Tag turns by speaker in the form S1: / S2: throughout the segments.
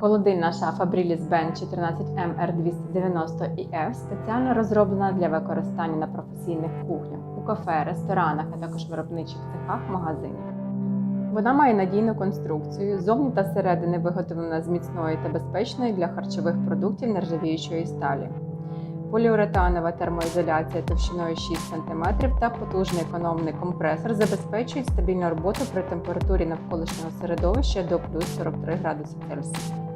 S1: Холодильна шафа Brillis Band 14M R290EF спеціально розроблена для використання на професійних кухнях, у кафе, ресторанах, а також виробничих цехах магазинів. Вона має надійну конструкцію, зовні та зсередини виготовлена з міцної та безпечної для харчових продуктів нержавіючої сталі. Поліуретанова термоізоляція товщиною 6 см та потужний економний компресор забезпечують стабільну роботу при температурі навколишнього середовища до плюс 43 градуси Цельсія.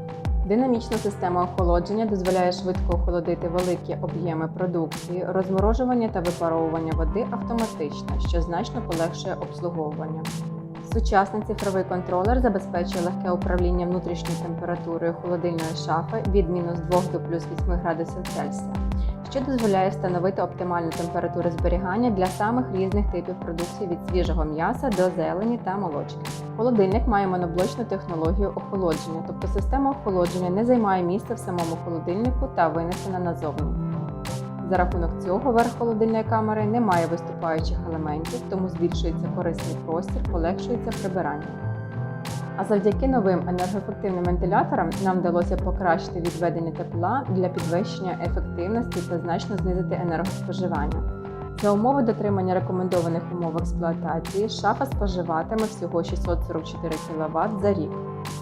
S1: Динамічна система охолодження дозволяє швидко охолодити великі об'єми продукції, розморожування та випаровування води автоматично, що значно полегшує обслуговування. Сучасний цифровий контролер забезпечує легке управління внутрішньою температурою холодильної шафи від мінус 2 до плюс 8 градусів Цельсія, що дозволяє встановити оптимальну температуру зберігання для самих різних типів продукції від свіжого м'яса до зелені та молочки. Холодильник має моноблочну технологію охолодження, тобто система охолодження не займає місця в самому холодильнику та винесена назовні. За рахунок цього верх холодильної камери не має виступаючих елементів, тому збільшується корисний простір, полегшується прибирання. А завдяки новим енергоефективним вентиляторам нам вдалося покращити відведення тепла для підвищення ефективності та значно знизити енергоспоживання. За умови дотримання рекомендованих умов експлуатації шафа споживатиме всього 644 кВт за рік.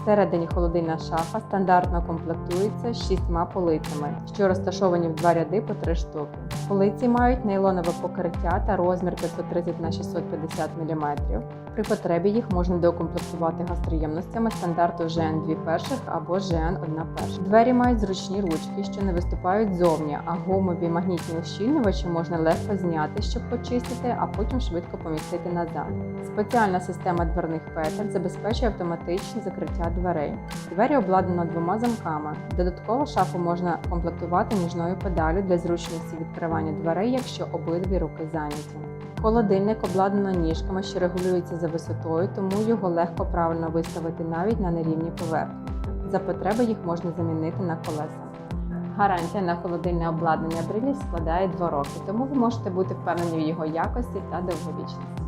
S1: Всередині холодильна шафа стандартно комплектується з шістьма полицями, що розташовані в два ряди по три штуки. Полиці мають нейлонове покриття та розмір 530 на 650 мм. При потребі їх можна доукомплектувати гастроємностями стандарту GN 2 перших або GN 1 перша. Двері мають зручні ручки, що не виступають зовні, а гумові магнітні ущільнювачі можна легко зняти, щоб почистити, а потім швидко помістити назад. Спеціальна система дверних петель забезпечує автоматичне закриття дверей. Двері обладнано двома замками. Додатково шафу можна комплектувати ніжною педалю для зручності відкривання дверей, якщо обидві руки зайняті. Холодильник обладнано ніжками, що регулюються за висотою, тому його легко правильно виставити навіть на нерівній поверхні. За потреби їх можна замінити на колеса. Гарантія на холодильне обладнання Бриліс складає 2 роки, тому ви можете бути впевнені в його якості та довговічності.